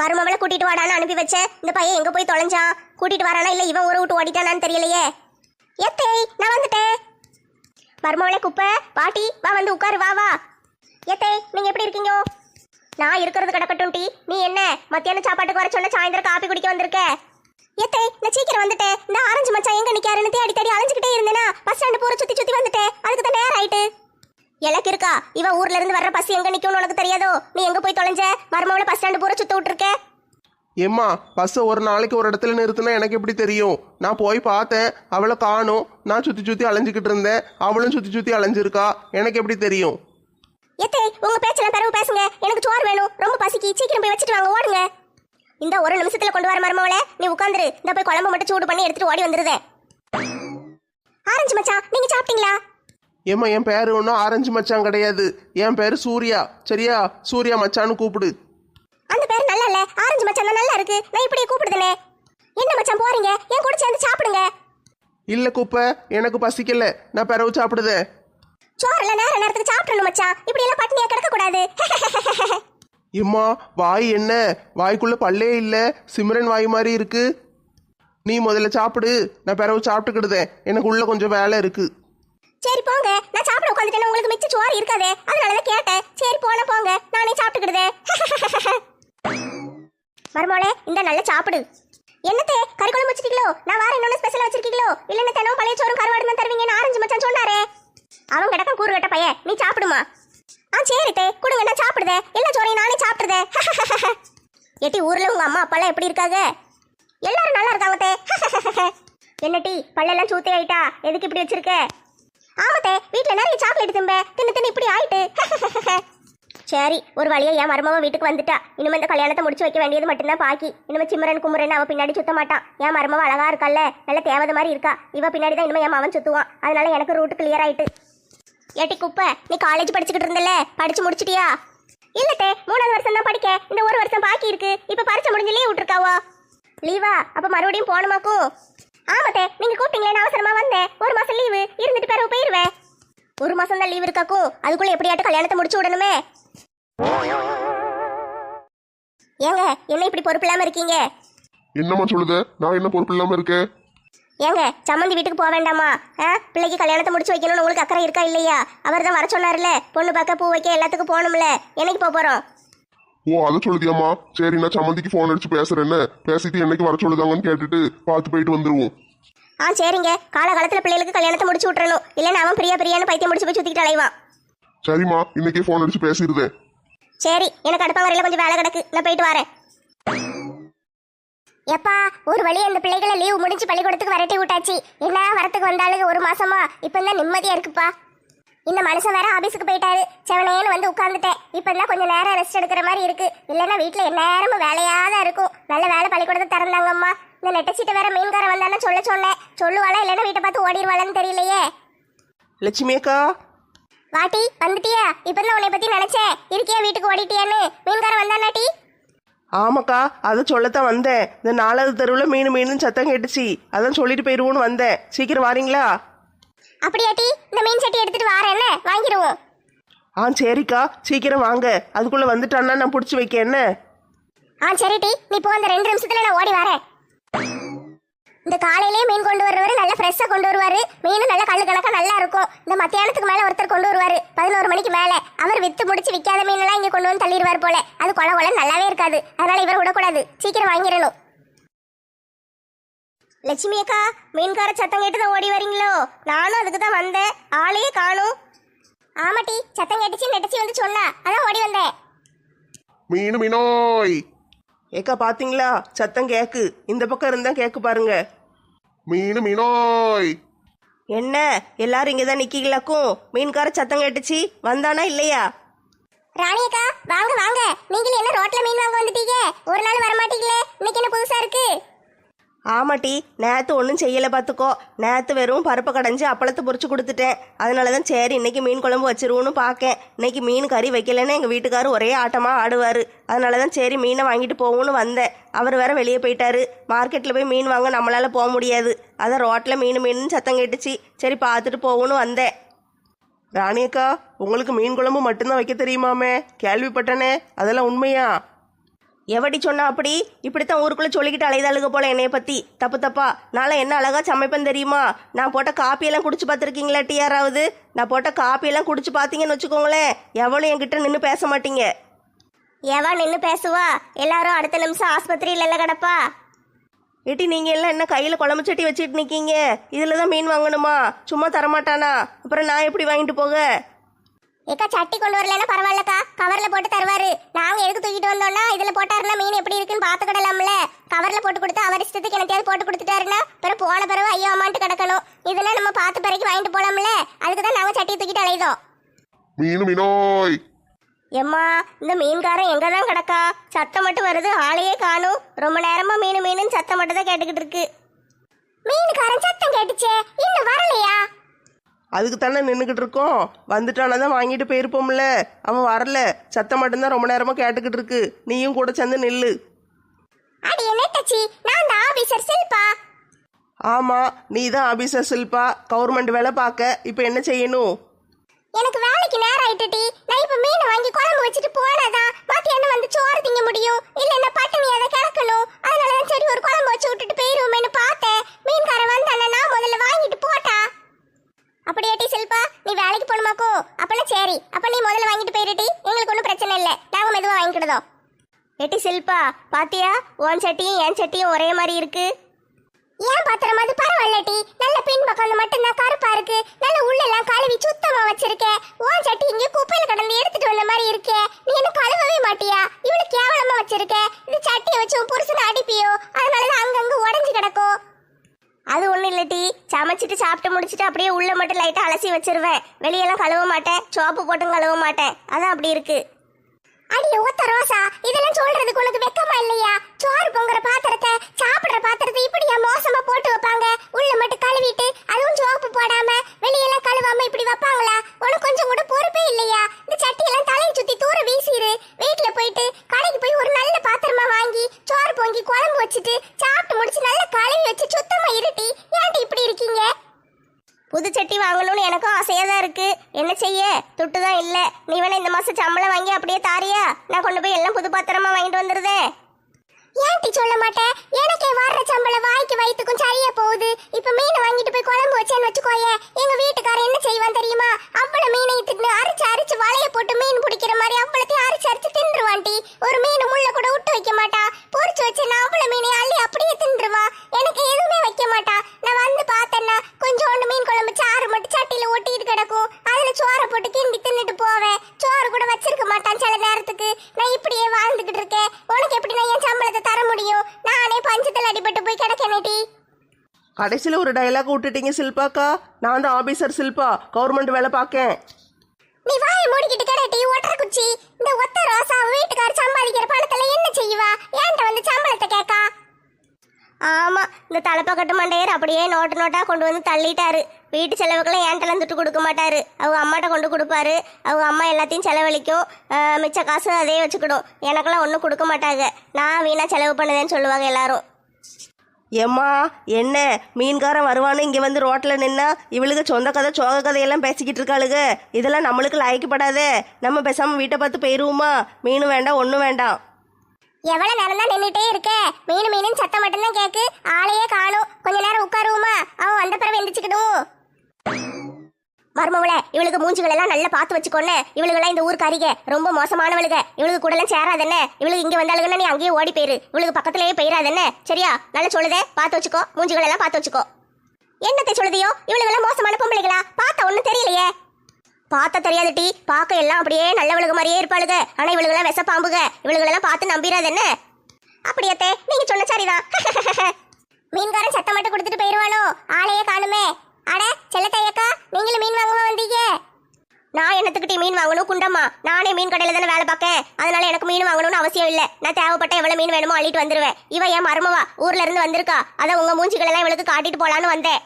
மருமவளை கூட்டிட்டு வாடான்னு அனுப்பி வச்சேன் இந்த பையன் எங்க போய் தொலைஞ்சான் கூட்டிட்டு வரானா இல்ல இவன் ஊரை விட்டு ஓடிட்டானான்னு தெரியலையே. எத்தே நான் வந்துட்டேன். மருமவளே குப்பை பாட்டி வா வந்து உட்காரு வா வா. எத்தே நீங்க எப்படி இருக்கீங்க? நான் இருக்கிறது கிடக்கட்டும் டி. நீ என்ன? மத்தியானம் சாப்பாட்டுக்கு வர சொன்ன சாயந்தரம் காப்பி குடிக்க வந்திருக்க? எத்தே நான் சீக்கிரம் வந்துட்டேன். இந்த ஆரஞ்சு மச்சான் எங்க நிக்காருன்னு தேடி தேடி அலைஞ்சுக்கிட்டே இருந்தேனா பஸ் ஸ்டாண்டு போற சுத்தி சுத்தி வந்துட்டேன். அதுக்கு தான் நேரம் ஆயிட்டு எனக்கு இருக்கா? இவ ஊர்ல இருந்து வர்ற பஸ் எங்க நிக்கும்னு உனக்கு தெரியாதோ? நீ எங்க போய் தொலைஞ்ச மருமவளை பஸ் ஸ்டாண்டு பூரா சுத்த விட்டுருக்க? ஏம்மா பஸ்ஸை ஒரு நாளைக்கு ஒரு இடத்துல நிறுத்தினா எனக்கு எப்படி தெரியும்? நான் போய் பார்த்தேன் அவளை காணும். நான் சுற்றி சுற்றி அலைஞ்சிக்கிட்டு இருந்தேன். அவளும் சுற்றி சுற்றி அலைஞ்சிருக்கா. எனக்கு எப்படி தெரியும்? எத்தே உங்க பேச்செல்லாம் பிறகு பேசுங்க. எனக்கு சோறு வேணும். ரொம்ப பசிக்கு. சீக்கிரம் போய் வச்சுட்டு வாங்க ஓடுங்க. இந்த ஒரு நிமிஷத்துல கொண்டு வர மருமவளே நீ உட்காந்துரு. இந்த போய் குழம்பு மட்டும் சூடு பண்ணி எடுத்துட்டு ஓடி வந்துருதே. ஆரஞ்சு மச்சான் நீங்க சாப்பிட்டீங்களா? ஏம்மா என் பேர் ஒன்றும் ஆரஞ்சு மச்சான் கிடையாது. என் பேர் சூர்யா. சரியா? சூர்யா மச்சான்னு கூப்பிடு. அந்த பேர் நல்லா இல்ல ஆரஞ்சு மச்சான் நல்லா இருக்கு. நான் இப்படியே கூப்பிடுதனே. என்ன மச்சான் போறீங்க? என் கூட சேர்ந்து சாப்பிடுங்க. இல்லை குப்பை எனக்கு பசிக்கல. நான் பிறவு சாப்பிடுதேன். சோறுல நேர நேரத்துக்கு சாப்பிடணும் மச்சான். இப்படி எல்லாம் பட்னியா கிடக்க கூடாது இம்மா வாய் என்ன? வாய்க்குள்ள பல்லே இல்லை. சிம்ரன் வாய் மாதிரி இருக்கு. நீ முதல்ல சாப்பிடு. நான் பிறவு சாப்பிட்டுக்கிடுதேன். எனக்கு உள்ள கொஞ்சம் வேலை இருக்கு. சரி போங்க. நான் சாப்பிட உட்காந்துட்டேன் உங்களுக்கு மிச்ச சோறு இருக்காதே. அதனாலதான் கேட்டேன். சரி போன போங்க. நானே சாப்பிட்டுக்கிடுதே. மருமோளே இந்த நல்ல சாப்பிடு. என்னத்தே கறி குழம்பு வச்சிருக்கீங்களோ? நான் வேற இன்னொன்னு ஸ்பெஷலா வச்சிருக்கீங்களோ? இல்லைன்னா தினம் பழைய சோறும் கருவாடு தான் தருவீங்கன்னு ஆரஞ்சு மச்சான் சொன்னாரே. அவன் கிடக்கும் கூறு கட்ட பையன் நீ சாப்பிடுமா? ஆ சரி தே கொடுங்க நான் சாப்பிடுதே. எல்லா சோறையும் நானே சாப்பிடுதே. ஏட்டி ஊர்ல உங்க அம்மா அப்பாலாம் எப்படி இருக்காங்க? எல்லாரும் நல்லா இருக்காங்க தே. என்ன டீ பல்லெல்லாம் சூத்தி ஆயிட்டா? எதுக்கு இப்படி வச்சிருக்க? ஆமாத்தே வீட்ல நிறைய சாக்லேட் திம்ப. தின்னு தின்னு இப்படி ஆயிட்டு. சரி ஒரு வழியா என் மருமவன் வீட்டுக்கு வந்துட்டா. இனிமே இந்த கல்யாணத்தை முடிச்சு வைக்க வேண்டியது மட்டும்தான் பாக்கி. இனிமே சிம்மரன் குமரன் அவ பின்னாடி சுத்த மாட்டான் என் மருமவன் அழகா இருக்கல்ல நல்ல தேவதை மாதிரி இருக்கா. இவ பின்னாடி தான் இனிமே என் மவன் சுத்துவான். அதனால எனக்கு ரூட் கிளியர் ஆயிட்டு. ஏட்டி குப்பை நீ காலேஜ் படிச்சுக்கிட்டு இருந்தல படிச்சு முடிச்சிட்டியா? இல்லத்தே மூணாவது வருஷம் தான் படிக்க. இந்த ஒரு வருஷம் பாக்கி இருக்கு. இப்ப பரிச்சை முடிஞ்சு லீவ் விட்டுருக்காவோ? லீவா? அப்ப மறுபடியும் போகணுமாக்கும்? ஆமாத்தே நீங்க கூப்பிட்டீங்களே நான் அவசரமா வந்தேன். ஒரு மாசம் லீவு இருந்துட்டு பிறகு போயிருவேன். ஒரு மாசம் தான் லீவ் இருக்காக்கும் அதுக்குள்ள எப்படியாட்டும் கல்யாணத்தை முடிச்சு விடணுமே? ஏங்க என்ன இப்படி பொறுப்பு இல்லாம இருக்கீங்க? என்னம்மா சொல்லுத? நான் என்ன பொறுப்பு இல்லாம இருக்கேன் ஏங்க சம்மந்தி வீட்டுக்கு போக வேண்டாமா? ஆ? பிள்ளைக்கு கல்யாணத்தை முடிச்சு வைக்கணும்னு உங்களுக்கு அக்கறை இருக்கா இல்லையா? அவர் தான் வர சொன்னார்ல பொண்ணு பார்க்க பூ வைக்க எல்லாத்துக்கும் போகணும்ல. என்னைக்கு போக போறோம்? ஓ அதை சொல்லுதியாம்மா. சரி நான் சம்மந்திக்கு ஃபோன் அடிச்சு பேசுறேன்னு. பேசிட்டு என்னைக்கு வர சொல்லுதாங்கன்னு கேட்டுட்டு பார்த்து போயிட்டு வந்துருவோம். ஆ சரிங்க. காலகாலத்தில் பிள்ளைகளுக்கு கல்யாணத்தை முடிச்சு விட்றணும் இல்லைன்னா அவன் பிரியா பிரியான்னு பைத்தியம் முடிச்சு போய் சுற்றிக்கிட்டு அலைவான். சரிம்மா இன்னைக்கே ஃபோன் அடிச்சு பேசிடுதேன் சரி எனக்கு அடுப்பங்கரையில் கொஞ்சம் வேலை கிடக்கு. நான் போயிட்டு வரேன். எப்பா ஒரு வழி அந்த பிள்ளைகளை லீவ் முடிஞ்சு பள்ளிக்கூடத்துக்கு வரட்டி விட்டாச்சு. என்ன வரத்துக்கு வந்தாலும் ஒரு மாசமா? இப்போ தான் நிம்மதியா இருக்குப்பா? இந்த மனுஷன் வேற ஆபீஸுக்கு போயிட்டாரு. செவனேன்னு வந்து உட்கார்ந்துட்டேன். இப்போ தான் கொஞ்சம் நேரம் ரெஸ்ட் எடுக்கிற மாதிரி இருக்கு. இல்லைன்னா வீட்டில் எந்நேரமும் வேலையா தான் இருக்கும். நல்ல வேலை பள்ளிக்கூடத்தை திறந்தாங்கம்மா. இந்த நெட்டச்சீட்டு வேற மீன்கார வந்தானே சொல்ல சொன்னேன். சொல்லுவாளா இல்லைன்னா வீட்டை பார்த்து ஓடிடுவாளான்னு தெரியலையே. லட்சுமி அக்கா. வாட்டி வந்துட்டியா? இப்பதான் உன்னை பத்தி நினைச்சேன். இருக்கியா வீட்டுக்கு ஓடிட்டியான்னு? மீன்கார வந்தானாட்டி ஆமாக்கா அதை சொல்லத்தான் வந்தேன். இந்த நாலாவது தெருவில் மீன் மீன் சத்தம் கேட்டுச்சு. அதான் சொல்லிட்டு போயிடுவோன்னு வந்தேன். சீக்கிரம் வாரீங்களா? அப்படியாட்டி இந்த மீன் சட்டி எடுத்துட்டு என்ன? வாங்கிடுவோம். ஆ சரிக்கா. சீக்கிரம் வாங்க. அதுக்குள்ளே வந்துட்டான்னா நான் பிடிச்சி வைக்க என்ன? ஆ சரிட்டி. நீ போ அந்த ரெண்டு நிமிஷத்துல நான் ஓடி வரேன். இந்த காலையிலேயே மீன் கொண்டு வர்றவரு நல்லா ஃப்ரெஷ்ஷாக கொண்டு வருவாரு. மீன் நல்லா கல்லு கணக்கா நல்லா இருக்கும். இந்த மத்தியானத்துக்கு மேல ஒருத்தர் கொண்டு வருவாரு. பதினோரு மணிக்கு மேல. அவர் வித்து முடிச்சு விற்காத மீனெல்லாம் இங்க கொண்டு வந்து தள்ளிடுவார் போல. அது கொல கொல நல்லாவே இருக்காது. அதனால இவர் விடக்கூடாது. சீக்கிரம் வாங்கிடணும். லட்சுமி அக்கா மீன்கார சத்தம் கேட்டு தான் ஓடி வரீங்களோ? நானும் அதுக்கு தான் வந்தேன். ஆளையே காணும். ஆமாட்டி சத்தம் கேட்டுச்சு நெட்டச்சி வந்து சொன்னா. அதான் ஓடி வந்தேன். மீன் மீனோய். ஏக்கா பார்த்தீங்களா சத்தம் கேக்கு. இந்த பக்கம் இருந்தா கேக்கு பாருங்க. மீன் மீனோய். என்ன? எல்லாரும் இங்கே தான் நிற்கீங்களாக்கும் மீன்கார சத்தம் கேட்டுச்சு. வந்தானா இல்லையா? ராணி அக்கா வாங்க வாங்க. நீங்களும் என்ன ரோட்ல மீன் வாங்க வந்துட்டீங்க? ஒரு நாள் வர மாட்டீங்களே இன்னைக்கு என்ன புதுசா இருக்கு? ஆமாட்டி நேற்று ஒன்றும் செய்யலை பார்த்துக்கோ நேற்று வெறும் பருப்பை கடைஞ்சி அப்பளத்தை பொறிச்சு கொடுத்துட்டேன். அதனால தான் சரி இன்னைக்கு மீன் குழம்பு வச்சிருவோன்னு பார்க்கேன் இன்னைக்கு மீன் கறி வைக்கலன்னு எங்கள் வீட்டுக்காரர் ஒரே ஆட்டமாக ஆடுவார். அதனால தான் சரி மீனை வாங்கிட்டு போவோன்னு வந்தேன். அவர் வேற வெளியே போயிட்டாரு. மார்க்கெட்டில் போய் மீன் வாங்க நம்மளால் போக முடியாது. அதான் ரோட்டில் மீன் மீன் சத்தம் கேட்டுச்சு. சரி பார்த்துட்டு போவோன்னு வந்தேன். ராணியக்கா உங்களுக்கு மீன் குழம்பு மட்டும்தான் வைக்க தெரியுமாமே? கேள்விப்பட்டனே. அதெல்லாம் உண்மையா? எவடி சொன்னா அப்படி? இப்படித்தான் ஊருக்குள்ள சொல்லிக்கிட்டு அலைதாளுக போல என்னைய பத்தி. தப்பு தப்பா? நான் என்ன அழகா சமைப்பேன் தெரியுமா? நான் போட்ட காப்பியெல்லாம் குடிச்சு பார்த்துருக்கீங்களா டி யாராவது நான் போட்ட காப்பியெல்லாம் குடிச்சு பார்த்தீங்கன்னு வச்சுக்கோங்களேன். எவளும் என்கிட்ட நின்று பேச மாட்டீங்க. எவன் நின்று பேசுவா? எல்லாரும் அடுத்த நிமிஷம் ஆஸ்பத்திரியில இல்ல கிடப்பா? ஏட்டி நீங்க எல்லாம் என்ன கையில குழம்பு சட்டி வச்சுட்டு நிக்கீங்க? இதுல தான் மீன் வாங்கணுமா? சும்மா தரமாட்டானா? அப்புறம் நான் எப்படி வாங்கிட்டு போக? ஏக்கா சட்டி கொண்டு வரலன்னா பரவாயில்லக்கா. கவர்ல போட்டு தருவாரு. நாங்க எதுக்கு தூக்கிட்டு வந்தோம்னா இதுல போட்டாருன்னா மீன் எப்படி இருக்குன்னு பாத்துக்கிடலாம்ல கவர்ல போட்டு கொடுத்து அவர் இஷ்டத்துக்கு எனத்தையாவது போட்டு கொடுத்துட்டாருன்னா பிறகு போன பிறகு ஐயோ அம்மான்ட்டு கிடக்கணும். இதெல்லாம் நம்ம பார்த்து பிறகு வாங்கிட்டு போலாம்ல. அதுக்கு தான் நாங்க சட்டியை தூக்கிட்டு அலைதோம் மீனு மீனோய் எம்மா இந்த மீன்காரன் எங்க தான் கிடக்கா? சத்தம் மட்டும் வருது ஆளையே காணும். ரொம்ப நேரமா மீன் மீனுன்னு சத்தம் மட்டும் தான் கேட்டுக்கிட்டு இருக்கு. மீனுக்காரன் சத்தம் கேட்டுச்சே இன்னும் வரலையா? அதுக்கு தானே நின்றுக்கிட்டு இருக்கோம் வந்துட்டானா தான் வாங்கிட்டு போயிருப்போம்ல. அவன் வரல. சத்தம் மட்டும்தான் ரொம்ப நேரமா கேட்டுக்கிட்டு இருக்கு நீயும் கூட சேர்ந்து நில்லு. அடி என்ன டச்சி? நான் தான் ஆபீசர் சில்பா. ஆமா நீ தான் ஆபீசர் சில்பா. கவர்மெண்ட் வேலை பார்க்க. இப்போ என்ன செய்யணும்? எனக்கு வேலைக்கு நேரம் ஆயிட்டுடி நான் இப்ப மீன் வாங்கி குழம்பு வச்சுட்டு போனாதான் மத்தியானம் வந்து சோறு திங்க முடியும்? இல்லைன்னா பட்டினி அதை கிடக்கணும் அதனால தான் சரி ஒரு குழம்பு வச்சு விட்டுட்டு போயிருவோமேனு பார்த்தேன் மீன்காரன் வந்தானே நான் முதல்ல வாங்கிட்டு போட்டா அப்படியாட்டி சில்பா நீ வேலைக்கு போகணுமாக்கோ அப்பெல்லாம் சரி அப்ப நீ முதல்ல வாங்கிட்டு போயிருட்டி எங்களுக்கு ஒன்றும் பிரச்சனை இல்லை நாங்க மெதுவா வாங்கிக்கிடுதோம் எட்டி சில்பா பாத்தியா? உன் சட்டியும் என் சட்டியும் ஒரே மாதிரி இருக்கு. ஏன் பாத்திரம்? அது பரவாயில்லட்டி நல்ல பின் பக்கம் மட்டும்தான் கருப்பா இருக்கு. நல்ல உள்ளெல்லாம் கழுவி சுத்தமா வச்சிருக்கேன் உன் சட்டி இங்க குப்பையில கடந்து எடுத்துட்டு வந்த மாதிரி இருக்கே. நீ என்ன கழுவவே மாட்டியா? இவ்வளவு கேவலமா வச்சிருக்க. இது சட்டியை வச்சு புருஷனை அடிப்பியோ? அதனால அங்கங்க உடஞ்சு கிடக்கும் அது ஒண்ணும் இல்லட்டி சமைச்சிட்டு சாப்பிட்டு முடிச்சிட்டு அப்படியே உள்ள மட்டும் லைட்டா அலசி வச்சிருவேன். வெளியெல்லாம் கழுவ மாட்டேன். சோப்பு போட்டும் கழுவ மாட்டேன். அதான் அப்படி இருக்கு. அடி ஒத்த ரோசா இதெல்லாம் சொல்றதுக்கு உனக்கு வெக்கமா இல்லையா? சோறு பொங்குற பாத்திரத்தை சாப்பிடுற பாத்திரத்தை இப்படியா மோசமா போட்டு வைப்பாங்க? உள்ள மட்டும் கழுவிட்டு அதுவும் சோப்பு போடாம வெளியெல்லாம் கழுவாம இப்படி வைப்பாங்களா? உனக்கு கொஞ்சம் கூட பொறுப்பே இல்லையா? இந்த சட்டியெல்லாம் தலையை சுத்தி தூர வீசிரு. வீட்டுல போயிட்டு கடைக்கு போய் ஒரு நல்ல பாத்திரமா வாங்கி சோறு பொங்கி குழம்பு வச்சுட்டு சாப்பிட்டு முடிச்சு நல்லா கழுவி வச்சு சுத்தமா இருட்டி. ஏன்டி இப்படி இருக்கீங்க? புது சட்டி வாங்கணும்னு எனக்கும் ஆசையாக தான் இருக்கு. என்ன செய்ய? துட்டு தான் இல்லை. நீ வேணா இந்த மாதம் சம்பளம் வாங்கி அப்படியே தாரியா? நான் கொண்டு போய் எல்லாம் புது பாத்திரமா வாங்கிட்டு வந்துருதேன் ஏன்டி சொல்ல மாட்டேன் எனக்கே வர்ற சம்பளம் வாய்க்கு வயிற்றுக்கும் சரியா போகுது. இப்போ மீனை வாங்கிட்டு போய் குழம்பு வச்சேன்னு வச்சுக்கோயே எங்க வீட்டுக்காரன் என்ன செய்வான் தெரியுமா? அவ்வளவு மீனை தின்னு அரிச்சு அரைச்சு வலைய போட்டு மீன் பிடிக்கிற மாதிரி அவ்வளோத்தையும் அரிச்சு அரிச்சு தின்றுவான்டி. ஒரு மீன் முள்ள கூட விட்டு வைக்க மாட்டா. பொரிச்சு வச்சு நான் கடைசியில் ஒரு டைலாக் விட்டுட்டீங்க சில்பாக்கா. நான் தான் ஆபீசர் சில்பா. கவர்மெண்ட் வேலை பார்க்கேன். நீ வாயை மூடிக்கிட்டு கிடட்டி ஒட்டர குச்சி. இந்த ஒத்த ரோசா வீட்டுக்கார சம்பாதிக்கிற பணத்துல என்ன செய்வா? ஏன்ட்ட வந்து சம்பளத்தை கேட்கா ஆமா இந்த தலைப்பக்கட்டு மண்டையர் அப்படியே நோட்டு நோட்டா கொண்டு வந்து தள்ளிட்டாரு. வீட்டு செலவுக்கெல்லாம் ஏன்ட்டெல்லாம் துட்டு கொடுக்க மாட்டாரு. அவங்க அம்மாட்ட கொண்டு கொடுப்பாரு. அவங்க அம்மா எல்லாத்தையும் செலவழிக்கும். மிச்ச காசு அதே வச்சுக்கிடும். எனக்கெல்லாம் ஒன்றும் கொடுக்க மாட்டாங்க. நான் வீணா செலவு பண்ணுதேன்னு சொல்லுவாங்க எல்லாரும். ஏம்மா என்ன? மீன்காரன் வருவான்னு இங்கே வந்து ரோட்டில் நின்னா இவளுக்கு சொந்த கதை சோக கதையெல்லாம் பேசிக்கிட்டு இருக்காளுக. இதெல்லாம் நம்மளுக்கு லாய்க்கப்படாதே. நம்ம பேசாமல் வீட்டை பார்த்து போயிடுவோமா மீன் வேண்டாம் ஒன்றும் வேண்டாம். எவ்வளவு நேரம் தான் நின்றுட்டே இருக்க? மீன் மீன் சத்தம் மட்டும்தான் கேட்கு ஆளையே காணும். கொஞ்ச நேரம் உட்காருவோமா? அவன் வந்த பிறகு எந்திரிச்சுக்கிடுவோம். மருமவள இவளுக்கு மூஞ்சிகள் எல்லாம் நல்லா பார்த்து வச்சுக்கோன்னு. இவளுகெல்லாம் இந்த ஊருக்காரிக ரொம்ப மோசமானவளுக. இவளுக்கு கூட எல்லாம் சேராதென்ன? இவளுக்கு இங்க வந்தாளுங்கன்னா நீ அங்கேயே ஓடி போயிரு. இவளுக்கு பக்கத்திலேயே போயிடாதென்ன சரியா? நல்லா சொல்லுதே. பார்த்து வச்சுக்கோ. மூஞ்சிகள் எல்லாம் பார்த்து வச்சுக்கோ. என்னத்தை சொல்லுதியோ? இவளுகெல்லாம் மோசமான பொம்பளைகளா? பார்த்தா ஒண்ணும் தெரியலையே. பார்த்த தெரியாது டி. பார்க்க எல்லாம் அப்படியே நல்லவளுக்கு மாதிரியே இருப்பாளுக. ஆனா இவளுகெல்லாம் விச பாம்புக இவளுகளெல்லாம் பார்த்து நம்பிடாதென்ன அப்படியத்தே நீங்க சொன்ன சரிதான். மீன்காரன் சத்தம் மட்டும் கொடுத்துட்டு போயிருவாளோ? ஆளையே காணுமே. அட செல்லத்தையக்கா நீங்களும் மீன் வாங்கவா வந்தீங்க. நான் என்னத்துக்கிட்டே மீன் வாங்கணும் குண்டம்மா? நானே மீன் கடையில தானே வேலை பார்க்கேன். அதனால எனக்கு மீன் வாங்கணும்னு அவசியம் இல்லை. நான் தேவைப்பட்ட எவ்வளவு மீன் வேணுமோ அள்ளிட்டு வந்துருவேன். இவ என் மருமவா ஊர்ல இருந்து வந்திருக்கா. அதை உங்க மூஞ்சிகள் எல்லாம் இவளுக்கு காட்டிட்டு போலான்னு வந்தேன்.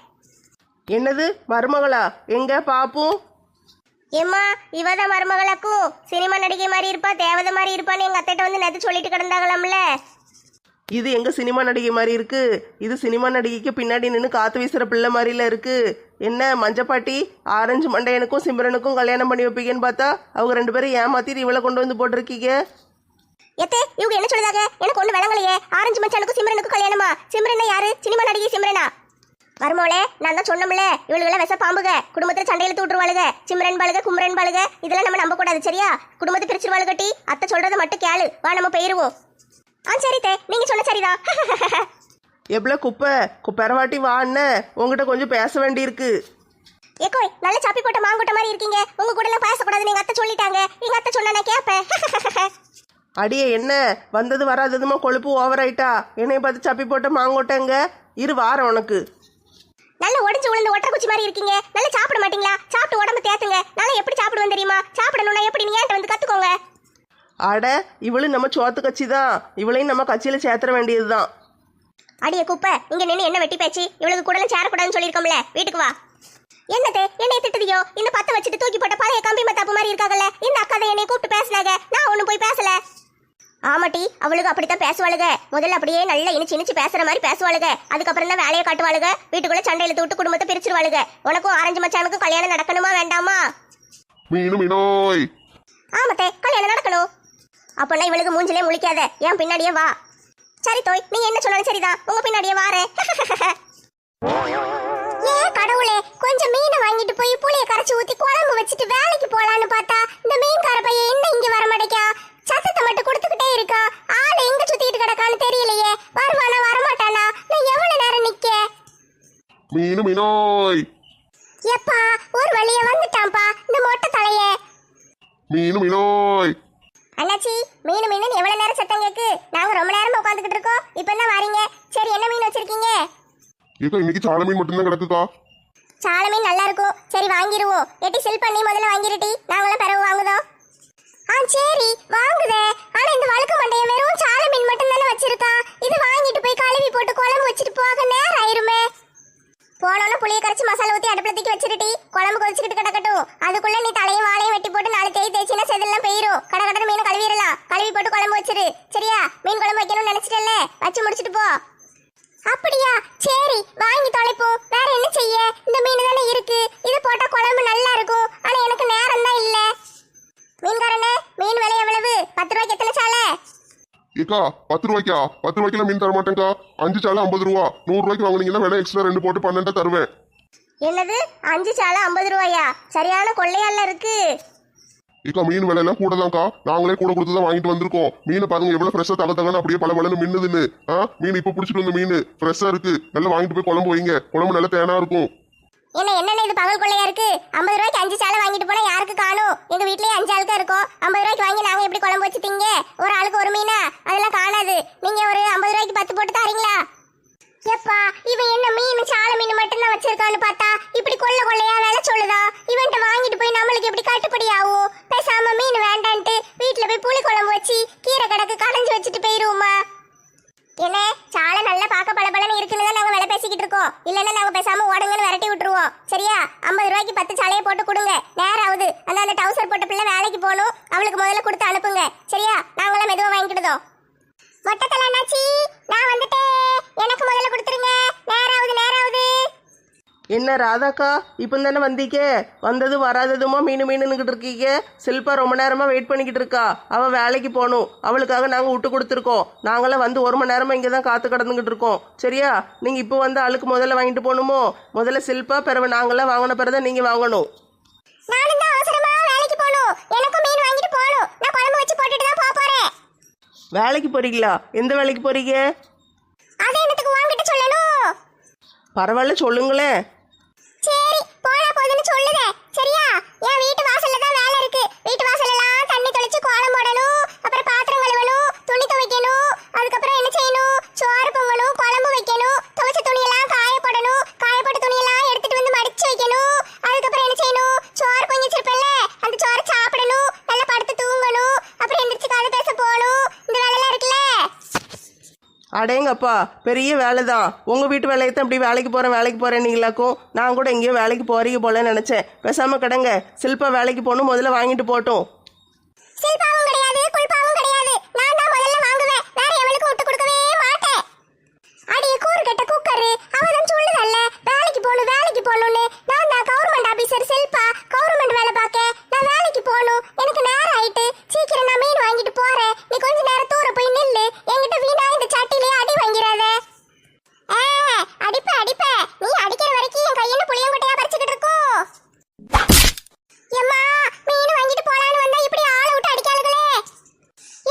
என்னது மருமகளா? எங்க பாப்பும் ஏம்மா இவதான் மருமகளாக்கும் சினிமா நடிகை மாதிரி இருப்பா தேவதை மாதிரி இருப்பான்னு எங்க அத்தைட்ட வந்து நேத்து சொல்லிட்டு கிடந்தாங்களாம்ல. இது எங்க சினிமா நடிகை மாதிரி இருக்கு? இது சினிமா நடிகைக்கு பின்னாடி நின்று காத்து வீசுற பிள்ளை மாதிரில இருக்கு. என்ன மஞ்சப்பாட்டி ஆரஞ்சு மண்டையனுக்கும் சிம்ரனுக்கும் கல்யாணம் பண்ணி வைப்பீங்கன்னு பார்த்தா அவங்க ரெண்டு பேரும் ஏமாத்திட்டு இவ்வளோ கொண்டு வந்து போட்டிருக்கீங்க? எத்தே இவங்க என்ன சொல்லுதாங்க? எனக்கு ஒண்ணு விளங்கலையே. ஆரஞ்சு மச்சானுக்கும் சிம்ரனுக்கும் கல்யாணமா? சிம்ரனா யாரு? சினிமா நடிகை சிம்ரனா? வருமோளே நான் தான் சொன்னோம்ல இவளுகளை விஷ பாம்புக. குடும்பத்துல சண்டையில தூட்டுருவாளுக சிம்ரன் பாளுக குமரன் பாளுக. இதெல்லாம் நம்ம நம்ப கூடாது சரியா? குடும்பத்தை பிரிச்சிருவாளு கட்டி அத்தை சொல்றதை மட்டும் கேளு. வா நம்ம போயிருவோம். ஆ சரி தே நீங்க சொன்ன சரிதான் எவ்வளோ குப்பை? குப்பரவாட்டி வான்னு உங்ககிட்ட கொஞ்சம் பேச வேண்டியிருக்கு. ஏக்கோய் நல்ல சாப்பி போட்ட மாங்கொட்ட மாதிரி இருக்கீங்க. உங்க கூட எல்லாம் பேசக்கூடாதுன்னு எங்க அத்தை சொல்லிட்டாங்க. எங்க அத்தை சொன்னா நான் கேட்பேன் அடியே என்ன? வந்தது வராததுமா கொழுப்பு ஓவர் ஆயிட்டா? என்னைய பார்த்து சப்பி போட்ட மாங்கோட்டங்க இரு வாரம் உனக்கு. நல்ல உடஞ்சு விழுந்த ஒட்டரை குச்சி மாதிரி இருக்கீங்க. நல்லா சாப்பிட மாட்டீங்களா? சாப்பிட்டு உடம்பு தேத்துங்க. நல்லா எப்படி சாப்பிடுவேன் தெரியுமா? சாப்பிடணும்னா எப்படி நீ ஏன்ட்ட வந்து கத்துக்கோங்க? அட இவளும் நம்ம சோத்து கட்சி தான் இவளையும் நம்ம கட்சியில் சேர்த்துற வேண்டியது தான் அடியே குப்பை. இங்க நின்னு என்ன வெட்டி பேச்சு? இவளுக்கு கூடலாம் சேரக்கூடாதுன்னு சொல்லியிருக்கோம்ல. வீட்டுக்கு வா. என்னதே என்னைய திட்டுதியோ? இந்த பத்த வச்சுட்டு தூக்கி போட்ட பழைய கம்பி மத்தாப்பு மாதிரி இருக்காங்கல்ல இந்த அக்கா தான் என்னை கூப்பிட்டு பேசினாங்க. நான் ஒண்ணும் போய் பேசல. ஆமாட்டி அவளுக்கு அப்படித்தான் பேசுவாளுக. முதல்ல அப்படியே நல்லா இனிச்சு இனிச்சு பேசுற மாதிரி பேசுவாளுக. அதுக்கப்புறம் தான் வேலையை காட்டுவாளுக. வீட்டுக்குள்ள சண்டையில தூட்டு குடும்பத்தை பிரிச்சிருவாளுக. உனக்கும் ஆரஞ்சு மச்சானுக்கும் கல்யாணம் நடக்கணுமா வேண்டாமா? மீனு மீனோய். ஆமத்தே கல்யாணம் நடக்கணும். அப்பனா இவளுக்கு மூஞ்சிலே முழிக்காத. ஏன் பின்னாடியே வா. சரி தோய் நீங்க என்ன சொன்னாலும் சரிதான் உங்க பின்னாடியே வாரேன் ஏ கடவுளே கொஞ்சம் மீனை வாங்கிட்டு போய் புளிய கரைச்சு ஊத்தி குழம்பு வச்சுட்டு வேலைக்கு போலான்னு பார்த்தா இந்த மீன்கார பையன் என்ன இங்க வர மாட்டேக்கா? சத்தத்தை மட்டும் கொடுத்துக்கிட்டே இருக்கா. ஆளு எங்க சுத்திட்டு கிடக்கான்னு தெரியலையே. வருவானா வரமாட்டானா? நான் எவ்வளவு நேரம் நிக்க? மீனு மீனோய். எப்பா ஒரு வழிய வந்துட்டான்ப்பா இந்த மொட்டை தலையே. மீனு மீனோய். அண்ணாச்சி மீன் மீன் எவ்வளவு நேரம் சத்தம் கேக்கு? நாங்க ரொம்ப நேரமா உட்காந்துக்கிட்டு இருக்கோம். இப்போ என்ன வாரீங்க? சரி என்ன மீன் வச்சிருக்கீங்க? ஏக்கா இன்னைக்கு சால மீன் மட்டும்தான் கிடக்குக்கா. சால மீன் நல்லா இருக்கும். சரி வாங்கிருவோம். எட்டி செல் பண்ணி முதல்ல வாங்கிருட்டி. நாங்களும் பிறகு வாங்குதோம். ஆ சரி வாங்குதே. ஆனா இந்த வழுக்கு மண்டைய வெறும் சால மீன் மட்டும் தானே வச்சிருக்கான் இது வாங்கிட்டு போய் கழுவி போட்டு குழம்பு வச்சுட்டு போக நேரம் ஆயிருமே. போனோன்னு புளிய கரைச்சி மசாலா ஊத்தி அடுப்புல தூக்கி வச்சிருட்டி. குழம்பு கொதிச்சுக்கிட்டு கிடக்கட்டும். அதுக்குள்ள நீ தலையும் வாழையும் வெட்டி போட்டு நாலு தேய் தேய்ச்சினா செதெல்லாம் போயிரும். கட கடன மீன் கழுவிடலாம் கழுவி போட்டு குழம்பு வச்சிரு சரியா? மீன் குழம்பு வைக்கணும்னு நினைச்சிட்டல்ல வச்சு முடிச்சிட்டு போ. அப்படியா? சரி வாங்கி தொலைப்போம் வேற என்ன செய்ய? இந்த மீன் தானே இருக்கு. இது போட்டா குழம்பு நல்லா இருக்கும். ஆனா எனக்கு நேரம் தான் இல்ல. மீன்காரனே மீன் விலை எவ்வளவு? பத்து ரூபாய்க்கு எத்தனை சாலை? ஏக்கா பத்து ரூபாய்க்கா? பத்து ரூபாய்க்குலாம் மீன் தர மாட்டேங்க்கா அஞ்சு சாலை ஐம்பது ரூபா. நூறு ரூபாய்க்கு வாங்குனீங்கன்னா வேணா எக்ஸ்ட்ரா ரெண்டு போட்டு பன்னெண்டா தருவேன். என்னது? அஞ்சு சாலை ஐம்பது ரூபாயா? சரியான கொள்ளையால இருக்கு. ஏக்கா மீன் விலை எல்லாம் கூட தான்க்கா நாங்களே கூட கொடுத்து தான் வாங்கிட்டு வந்திருக்கோம். மீனை பாருங்க எவ்வளவு ஃப்ரெஷ்ஷா தக தகன்னு அப்படியே பல பலன்னு மின்னுதுன்னு. ஆ மீன் இப்ப பிடிச்சிட்டு வந்த மீன். ஃப்ரெஷ்ஷா இருக்கு. நல்லா வாங்கிட்டு போய் குழம்பு வைங்க. குழம்பு நல்லா தேனா இருக்கும். என்ன என்னென்ன இது பகல் கொள்ளையா இருக்கு? ஐம்பது ரூபாய்க்கு அஞ்சு சாலை வாங்கிட்டு போனா யாருக்கு காணும்? எங்க வீட்லயே அஞ்சு ஆளுக்கு இருக்கும். ஐம்பது ரூபாய்க்கு வாங்கி நாங்க எப்படி குழம்பு வச்சுட்டீங்க ஒரு ஆளுக்கு ஒரு மீனா? அதெல்லாம் காணாது. நீங்க ஒரு ஐம்பது ரூபாய்க்கு பத்து போட்டு தரீங்களா? எப்பா இவன் என்ன மீன் சாலை மீன் மட்டும் தான் வச்சிருக்கான்னு பார்த்தா இப்படி கொள்ள கொள்ளையா வேலை சொல்லுதா? இவன்ட்ட வாங்கிட்டு போய் நம்மளுக்கு எப்படி கட்டுப்படி மீன் வேண்டான்ட்டு வீட்டுல போய் புளி குழம்பு வச்சு கீரை கிடக்கு கடைஞ்சு வச்சுட்டு போயிருவோமா என்ன? சாலை நல்லா பார்க்க பளபளன்னு இருக்குன்னு தான் நாங்க வேலை பேசிக்கிட்டு இருக்கோம். இல்லைன்னா நாங்க பேசாம ஓடுங்கன்னு விரட்டி விட்டுருவோம். சரியா? ஐம்பது ரூபாய்க்கு பத்து சாலையை போட்டு கொடுங்க. நேரம் ஆகுது அந்த அந்த டவுசர் போட்ட பிள்ளை வேலைக்கு போகணும். அவளுக்கு முதல்ல கொடுத்து அனுப்புங்க. சரியா? நாங்களாம் மெதுவாக வாங்கிக்கிட்டதோ மொட்டத்தல அண்ணாச்சி நான் வந்துட்டேன். எனக்கு முதல்ல கொடுத்துருங்க. நேரம் ஆகுது நேரம் ஆகுது என்ன ராதாக்கா? இப்போ தானே வந்தீங்க? வந்தது வராததுமா மீன் மீனுன்னுக்கிட்டு இருக்கீங்க? சில்பா ரொம்ப நேரமாக வெயிட் பண்ணிக்கிட்டு இருக்கா. அவள் வேலைக்கு போகணும். அவளுக்காக நாங்கள் விட்டு கொடுத்துருக்கோம். நாங்களாம் வந்து ஒரு மணி நேரமாக இங்கே தான் காத்து கடந்துக்கிட்டு இருக்கோம். சரியா? நீங்கள் இப்போ வந்து ஆளுக்கு முதல்ல வாங்கிட்டு போகணுமோ? முதல்ல சில்பா பிறகு நாங்களாம் வாங்கின பிறகு தான் நீங்கள் வாங்கணும். வேலைக்கு போறீங்களா? எந்த வேலைக்கு போறீங்க? பரவாயில்ல சொல்லுங்களேன் சரி போனா போதுன்னு சொல்லுதே சரியா என் வீட்டு வாசல்ல தான் வேலை இருக்கு வீட்டு வாசல்ல எல்லாம் தண்ணி தெளிச்சு கோலம் போடணும் அப்புறம் பாத்திரம் கழுவணும் துணி துவைக்கணும் அதுக்கப்புறம் என்ன செய்யணும் சோறு பொங்கணும் குழம்பு வைக்கணும் துவைச்ச துணியெல்லாம் காய போடணும் காய போட்ட துணியெல்லாம் எடுத்துட்டு வந்து மடிச்சு வைக்கணும் அதுக்கப்புறம் என்ன செய்யணும் சோறு பொங்கி வச்சிருப்பேன்ல அந்த சோறை சாப்பிடணும் நல்லா படுத்து தூங்கணும் அப்புறம் எந்திரிச்சு கதை பேச போகணும் இந்த வேலையெல்லாம் இருக்குல்ல அடேங்கப்பா பெரிய வேலை தான் உங்கள் வீட்டு வேலையை தான் இப்படி வேலைக்கு போகிறேன் வேலைக்கு போகிறேன் நீங்களாக்கும் நான் கூட எங்கேயோ வேலைக்கு போறீங்க போலன்னு நினச்சேன். பேசாமல் கிடங்க. சில்பா வேலைக்கு போகணும் முதல்ல வாங்கிட்டு போட்டோம் கிடையாது கிடையாது. விட்டு கூறு வேலைக்கு போகணும் வேலைக்கு வேலை பார்க்க. நான் வேலைக்கு போகணும். எனக்கு நேரம் ஆயிட்டு. சீக்கிரம் நான் மீன் வாங்கிட்டு போறேன். நீ கொஞ்ச நேரம் என்கிட்ட வீணா இந்த சட்டிலே அடி வாங்கிறாத ஆ, அடிப்ப அடிப்ப. நீ அடிக்கிற வரைக்கும் என் கையில புளியங்கொட்டையா பறிச்சுக்கிட்டு இருக்கோ? எம்மா மீன் வாங்கிட்டு போலான்னு வந்தா இப்படி ஆளை விட்டு அடிக்காளுகளே.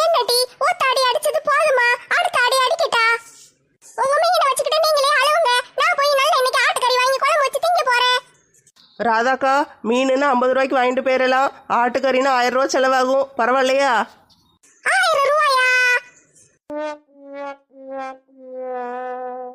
என்னடி ஒத்த அடி அடிச்சது போதுமா? அடுத்த அடி அடிக்கட்டா? உங்க மீனை வச்சுக்கிட்டு நீங்களே அழுவுங்க. நான் போய் நல்ல இன்னைக்கு ஆட்டுக்கறி வாங்கி குழம்பு வச்சு திங்க போறேன். ராதாக்கா மீனுன்னா ஐம்பது ரூபாய்க்கு வாங்கிட்டு போயிடலாம் ஆட்டுக்கறின்னு ஆயிரம் ரூபா செலவாகும். பரவாயில்லையா?